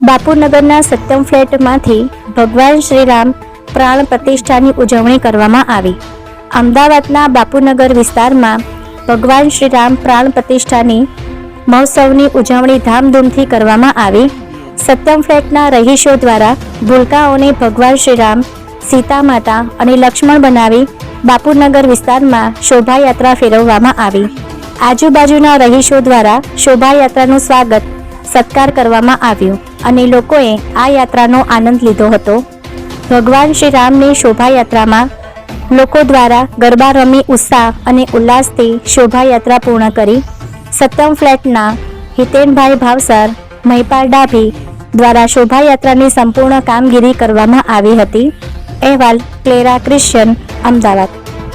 બાપુનગરના સત્યમ ફ્લેટમાંથી ભગવાન શ્રીરામ પ્રાણ પ્રતિષ્ઠાની ઉજવણી કરવામાં આવી. અમદાવાદના બાપુનગર વિસ્તારમાં ભગવાન શ્રીરામ પ્રાણ પ્રતિષ્ઠાની મહોત્સવની ઉજવણી ધામધૂમથી કરવામાં આવી. સત્યમ ફ્લેટના રહીશો દ્વારા ભૂલકાઓને ભગવાન શ્રીરામ, સીતા માતા અને લક્ષ્મણ બનાવી બાપુનગર વિસ્તારમાં શોભાયાત્રા ફેરવવામાં આવી. આજુબાજુના રહીશો દ્વારા શોભાયાત્રાનું સ્વાગત સત્કાર કરવામાં આવ્યો અને લોકોએ આ યાત્રાનો આનંદ લીધો હતો. ભગવાન શ્રી રામની શોભાયાત્રામાં લોકો દ્વારા ગરબા રમી ઉત્સાહ અને ઉલ્લાસથી શોભાયાત્રા પૂર્ણ કરી. સત્તમ ફ્લેટના હિતેનભાઈ ભાવસર, મહિપાલ ડાભી દ્વારા શોભાયાત્રાની સંપૂર્ણ કામગીરી કરવામાં આવી હતી. અહેવાલ, ક્લેરા, ક્રિશ્ચન, અમદાવાદ.